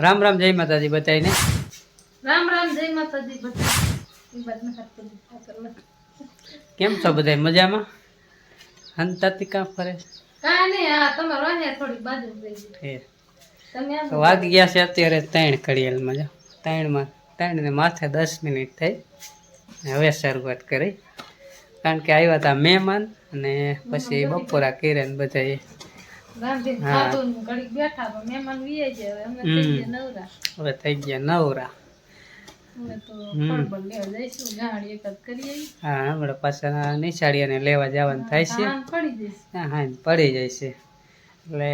રામ રામ જય માતાજી બતાવીને રામ રામ જય માતાજી બતાવી કેમ છો બધા મજામાં? હંતાતી કાં ફરે વાગ ગયા છે અત્યારે ત્રણ કડિયાલમાં જો. ત્રણમાં ત્રણ ને માથે દસ મિનિટ થઈ. હવે શરૂઆત કરી. કારણ કે આવ્યા હતા મહેમાન અને પછી બપોરા કિરણ ને બધા હવે થઈ ગયા નવરા. હા હમણાં પાછા નિશાળીઓને લેવા જવાનું થાય છે. હા પડી જાય છે એટલે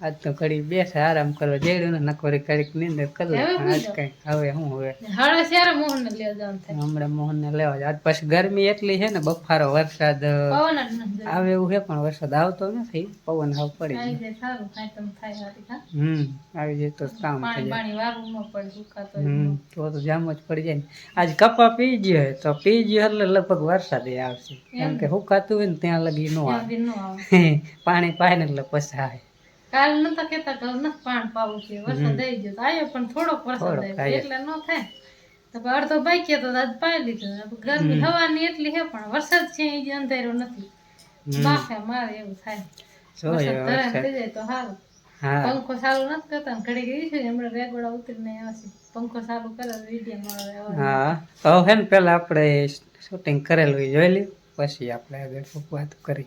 આજ તો ઘડી બેસે આરામ કરો જેડું ને નકોરી કડીક નીંદર કરું આજ કઈ. હવે હું હવે? હાડા મોહન ને લેવા જવાનું હમણાં મોહન ને આજ પછી ગરમી એટલી છે ને બફારો વરસાદ આવે એવું છે પણ વરસાદ આવતો નથી. પવન હાવ પડી હમ આવી જાય તો કામ થઈ જાય. તો તો જામ જ પડી જાય આજ કપા પી ગયો તો પી ગયો એટલે લગભગ વરસાદ આવશે. કેમ કે સુકાતું હોય ને ત્યાં લગી નો આવે. પાણી પાય ને એટલે પસાય કાલ નતા કેતા કે નથી પાણ પાવું છે. વરસાદ આવી ગયો આવ્યો પણ થોડોક વરસાદ આવ્યો. એટલે ન થાય. તો અડધો ભાઈ કેતો આજ પાઈ લીધો ગરમી હવાની એટલી હે પણ વરસાદ છે એ જ અંધારો નથી. માફે મારે એવું થાય. સારું. પંખો ચાલુ નથી કરતા ઘડી ગઈ છે હમણાં રેગોડા ઉતરીને પંખો ચાલુ કરે હા. હવે પેલા આપણે શૂટિંગ કરેલું જોઈ પછી આપડે વાત કરી.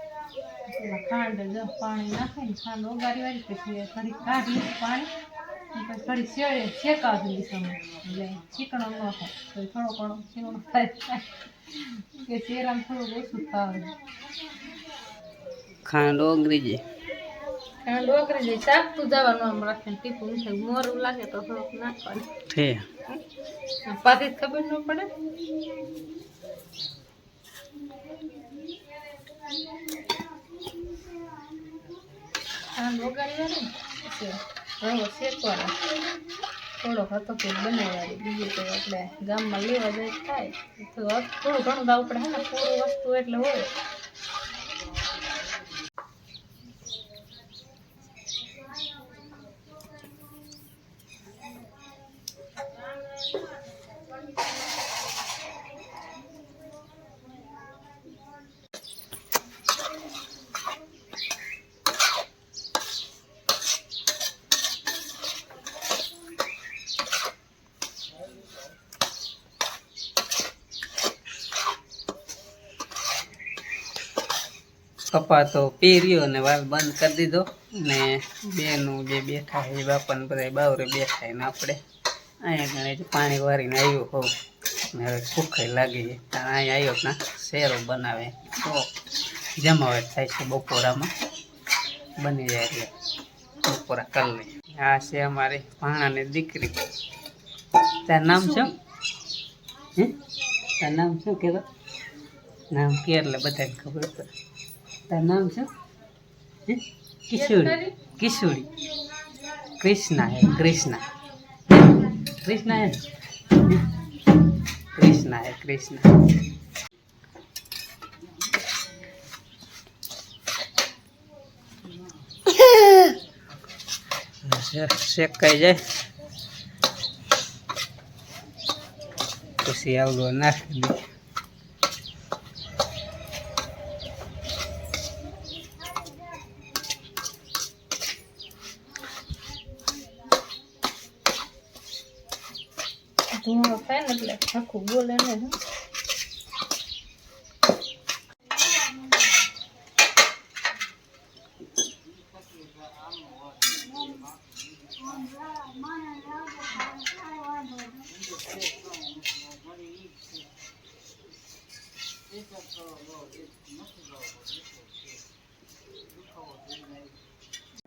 ખાંડ જ પાણી નાખે ને ખાંડ ઓગારી વાળી પછી થોડી કાઢી પાણી પછી થોડી શેળે શેકાવ દીશું એટલે ચીકણો ન થાય. થોડો ઘણો શેવણો થાય. કે શેરામાં થોડું ઓછું ખાવે ખાંડ ઓગરી જાય ખાંડ ઓગરી જાય જવાનું ટીપું ઉઠે મોરું લાગે તો થોડુંક નાખવાનું. પાછી ખબર ન પડે? કાંદ ઓગાળી વાળો રવો શેકવાનો. થોડો હતો કે બનાવવાની. બીજું તો આપણે ગામમાં લેવા જાય થાય. થોડું ઘણું આપણે હે ને, પૂરું વસ્તુ એટલે હોય. પપ્પા તો પહેર્યો અને વાલ બંધ કરી દીધો. ને બેનું જે બેઠા છે બાપાને બધા બાવરે બેઠા ને આપણે. અહીંયા ગણે પાણી વારીને આવ્યો હોઉં. ને હવે ભૂખાઈ લાગી છે. કારણ અહીંયા આવ્યો ના, શેરો બનાવે. તો જમાવટ થાય છે બપોરામાં. બની જાય બપોરા કરી આ છે અમારી ભાણાની દીકરી. તાર નામ શું? હે? તાર નામ શું કહેવાય નામ કે એટલે બધાને ખબર પડે. તારું નામ છે? કિશોરી. કિશોરી. કૃષ્ણા હે કૃષ્ણા. કૃષ્ણા હે કૃષ્ણા હે કૃષ્ણા. શેક કહી જાય. પછી આવડો નાખી દે. બોલે ને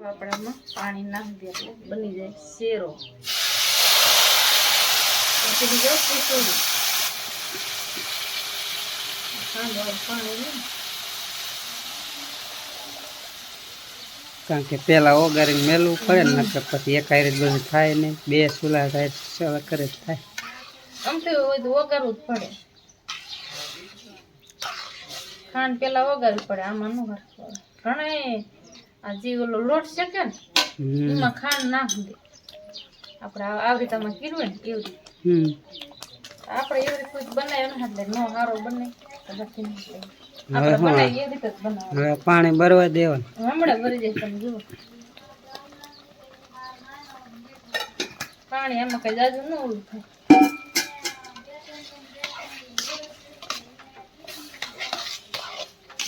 આપણામાં પાણી બની જાય શેરો. પછી બીજો ખીચડી કારણ કે પેલા ઓગારીને મેલવું પડે ને કે પછી એક હારે જ બધું થાય નહીં. બે ચૂલા થાય ચલા કરે જ થાય. આમ તો એવું જ પડે. ખાંડ પેલા ઓગારવું પડે આમાં નું ઘર પડે. ઘણા આ જે ઓલો લોટ છે કે એમાં ખાંડ નાખી દે આપણે આવી રીતે આમાં કીધું ને એવી રીતે હમ. આપણે એવી રીતે બનાવ્યો ને એટલે નો સારો બને. પાણી ભરવા દેવાનું. હમણાં ભરી જાય તમે જુઓ. પાણી આમાં કઈ જાજુ ન ઓલું થાય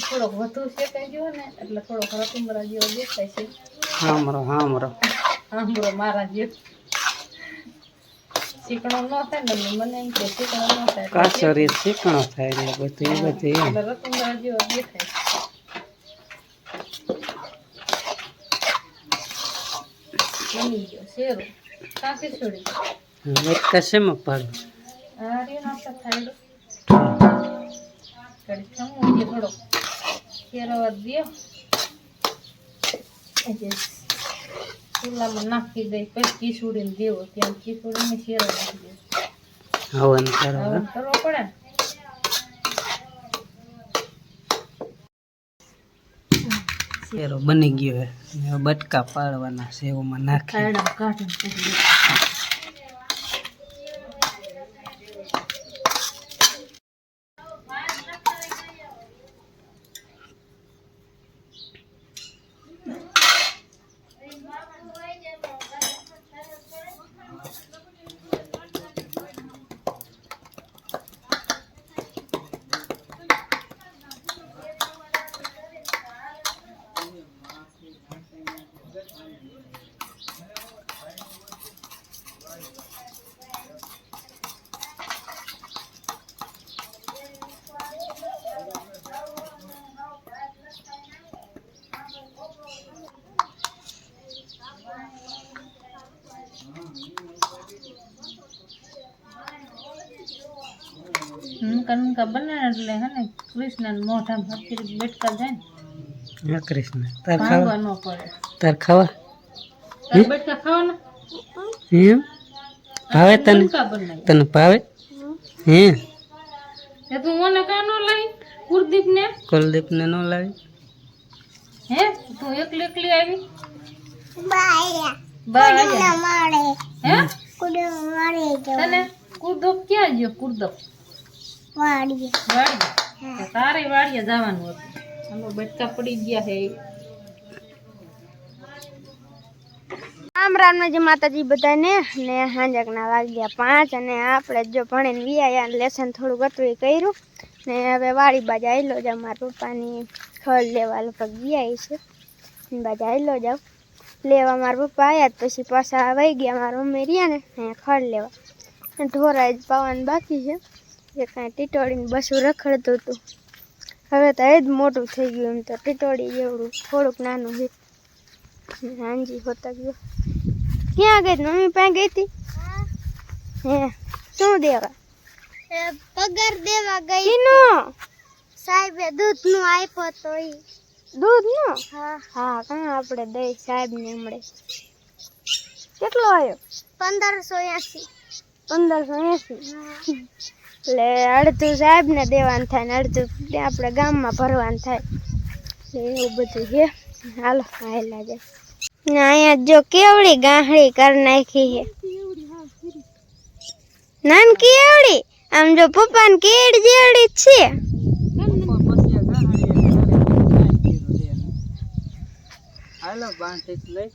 થોડોક વધુ શેકાઈ ગયો ને એટલે થોડોક રતુમરા જેવો દેખાય છે. હામરો હામરો. હામરો મારા જેવો. ચીકણો ન થાય ને મને એમ કે ચીકણો ન થાય. કાચો રીત થાય એટલે બધું એ બધું એમ. એટલે જેવો દેખાય. બની ગયો શેરો? કાંકી છોડી એક કશેમાં પડે? આ રહ્યો ને થાય દ્યો. એટલે ચૂલામાં નાખી દઈ પછી ખીચડીને દેવો ત્યાં ખીચડીને શેરો નાખી દેવો હવન કરો હવે કરવો પડે શેરો બની ગયો હવે બટકા પાડવાના સેવમાં નાખી. નનકા બને ને એટલે હે ને? કૃષ્ણ મોઢામાં હરખી બેટકા જાય ને હા કૃષ્ણ. તાર ખાવા? ન પડે. તાર ખાવા? તારે બેટકા ખાવાના? એમ ભાવે તને? તને ભાવે? હે? એ તું મને કા ન લઈ કુલદીપ ને કુલદીપને ન લાવી? હે? તું એકલી એકલી આવી? બા હે? તને કુર્દો ક્યાં ગયો? કુર્દો તારે વાડીએ જવાનું હતું. આમાં બેટકા પડી ગયા હે રામ રામ ને માતાજી બધાને ને હાંજકના વાગ્યા પાંચ અને આપણે જો ભણીને વિયા લેસન થોડુંક હતું એ કર્યું. ને હવે વાડી આવી આવેલો જાવ મારા પપ્પાની. ખડ લેવા લગભગ ગયા છે. બાજા આવી આવેલો જાવ લેવા મારા પપ્પા આવ્યા પછી પાછા વહી ગયા. મારા મમ્મી રહ્યા ને ખડ લેવા. ઢોરા જ પાવાનું બાકી છે. એ કાંઈ ટીટોળીને બસું રખડતું હતું. હવે તો એ જ મોટું થઈ ગયું એમ તો ટીટોળી જેવડું થોડુંક નાનું છે. હાંજી હોતા ગયો. ક્યાં ગઈ? મમ્મી પાસે ગઈ હતી? હે. શું દેવા? પગાર દેવા ગઈ કીનો સાહેબે દૂધનું આપ્યો તો ઈ. દૂધનું હા. હા કાં આપણે દઈ સાહેબ ને હમણે. કેટલો આવ્યો પંદરસો એસી. પંદરસો એસી? એટલે અડધું સાહેબ ને દેવાનું થાય ને અડધું ત્યાં આપણે ગામમાં ભરવાનું થાય. એવું બધું છે. હાલો હાલા જાય. ને અહીંયા જો કેવડી ગાંહળી કરી નાખી છે. નાનકી એવડી આમ જો પપ્પાને કેડ જેવડી જ છે. હાલો બાંધી લઈ.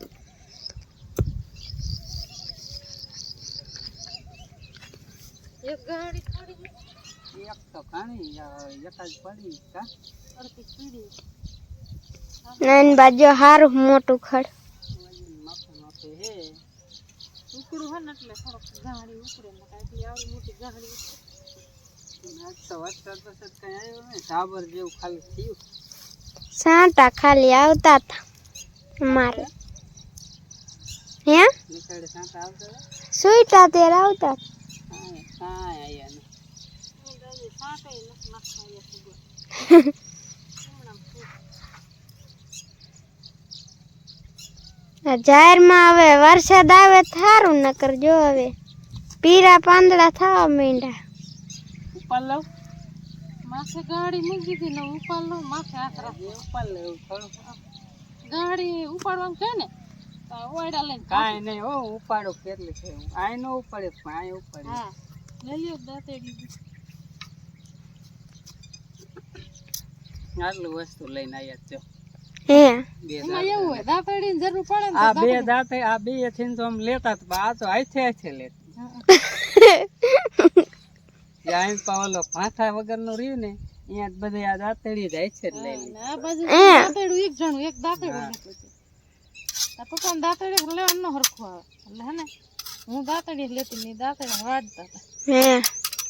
એક ગાડી એક તો ઘણી એક જ પડી કા અડધી પીડી નાની બાજુ હારું મોટું ખડ માપે માપે હે ઉકળું હોય ને એટલે થોડોક ગાડી ઉકળે ને કાંઈ એટલી આવડી મોટી ગાડી આજ તો વરસાદ વરસાદ કઈ આવ્યો ને ઢાબર જેવું ખાલી થયું સાંટા ખાલી આવતા હતા મારે હે નીકળે સાંટા આવતા હતા. સુઈટા ત્યારે આવતા હતા. જાહેરમાં હવે વરસાદ આવે થારું સારું નકર જો હવે પીરા પાંદડા થવા માંડ્યા. ઉપાડ લઉં માથે ગાડી મૂકી હતી ને ઉપાડ લઉં માથે ઉપર લેવું થોડું ગાડી ઉપાડવાનું કહે ને ઓયડા લઈને કાંઈ નહીં હો ઉપાડો કેટલી છે. આઈ ન ઉપાડે પણ ઉપાડે હા લઈ લ્યો દાંતેડી. આટલું વસ્તુ લઈને આવ્યા છો. હે? બે એમાં એવું હોય દાંતેડી જરૂર પડે આ બે દાંતે આ બેથી તો આમ લેતા તો આ તો લેતા પાવલો વગરનું રહ્યું ને અહીંયા બધે આ દાંતડી જાય છે લઈ લે આ બાજુ દાંતેડું એક જણું એક દાંતેડું પપ્પાને દાંતેડી લેવાનું હરખું આવે. એટલે હે ને હું દાંતેડી જ લેતી નહીં દાંતેડી વાળતા હતા. હે?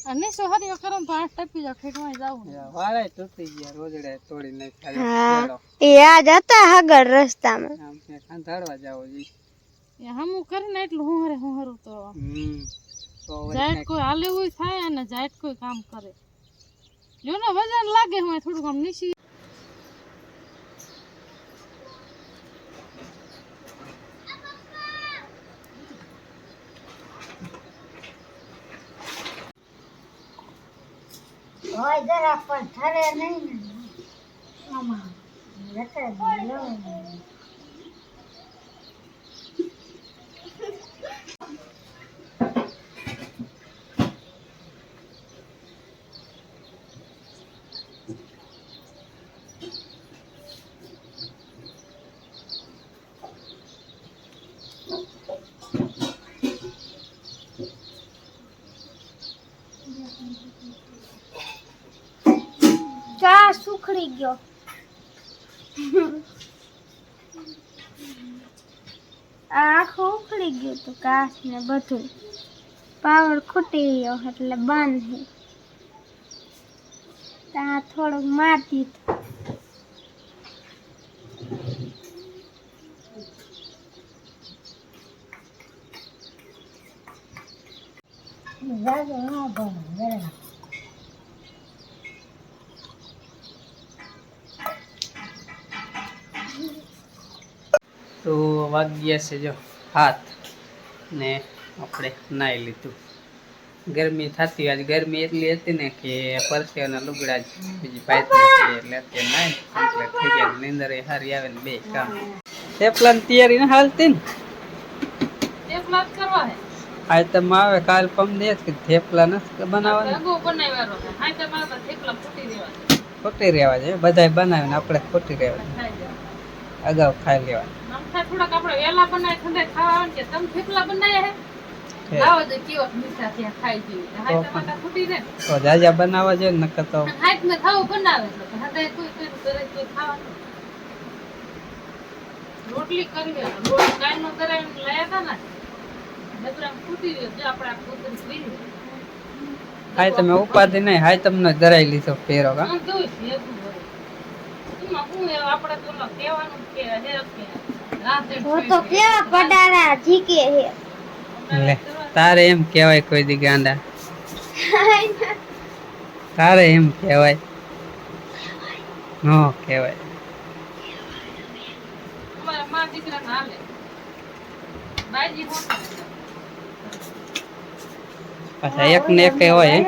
અને સો હરી કરો ને તો ટપી જાવ ખેડમાં જાવું ને તૂટી ગયા રોજડે તોડી નાખ્યા હા એ આજ હતા હગર રસ્તામાં. આમ કે ખાંધાડવા જાવો જી. એ હમું કરીને એટલું હું હરે તો. હમ તો વળી જાયટ કોઈ હાલે હોય થાય અને જાયટ કોઈ કામ કરે. જો ને વજન લાગે હોય થોડુંક આમ નીચી ચા સુખડી ગયો. આ ઉખડી ગયું તું કાચ ને બધું. પાવર ખૂટી ગયો એટલે બંધ. ત્યાં થોડુંક મારતી તો વાગ્યા છે જો હાથ ને આપણે નાહી લીધું. ગરમી થતી આજ ગરમી એટલી હતી ને કે પરસેવાના લુગડા જ બીજી ભાઈ એટલે અત્યારે નાહી કમ્પ્લીટ થઈ ગયા નીંદર એ સારી આવે ને બે કામ. થેપલાની તૈયારી ને હાલતી ને? એક કરવા હે. આજ તમે આવે કાલ પમ દે કે થેપલા નથી બનાવવાના? થેપલા ખોટી રહેવા છે બધાય બનાવીને આપણે ખોટી રહેવા અગાઉ ખાઈ લેવા નમથા થોડાક આપણે વેલા બનાવી ઠંડે ખાવા આવે કે તમે થેપલા બનાવ્યા હે? લાવો તો કેવો મીઠા થયા ખાઈ જેવી હા તો ફૂટી જાય. તો જાજા બનાવવા જોઈએ નકર તો હાથ મેં ખાવું બનાવે તો હાથે કોઈ કોઈ કરે કોઈ ખાવાનું. રોટલી કરવી રોટ કાંઈ નો કરાવીને લાયા હતા ને ડબરા ફૂટી ગયો જો આપણે આ પી હાય તમે ઉપાધિ નહીં. હાય તમને ધરાઈ લીધો ફેરો કા આપણે તો કહેવાનું કે હે તો કેવા પડારા જીકે હે. લે તારે એમ કહેવાય કોઈ દી ગાંડા. તારે એમ કહેવાય. નો કહેવાય. અમારા મા દીકરા હાલે બાજી મોટા પાછા એક ને એક હોય હે?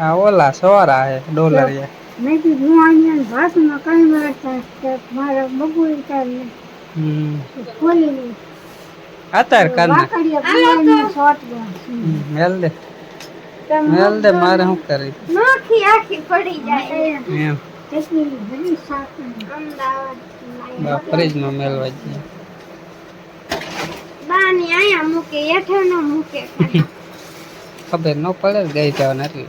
આ ઓલા સોરા હે ડોલરિયા હમ. અત્યારે કર નાખ શોર્ટ મેલ દે. મેલ દે મારે શું કરી નોખી આખી પડી જાય. એમ. અમદાવાદમાં મેલવા જઈએ બાની આયા મૂકે હેઠે ન મૂકે. ખબર ન પડે ગઈ જવાના એટલે.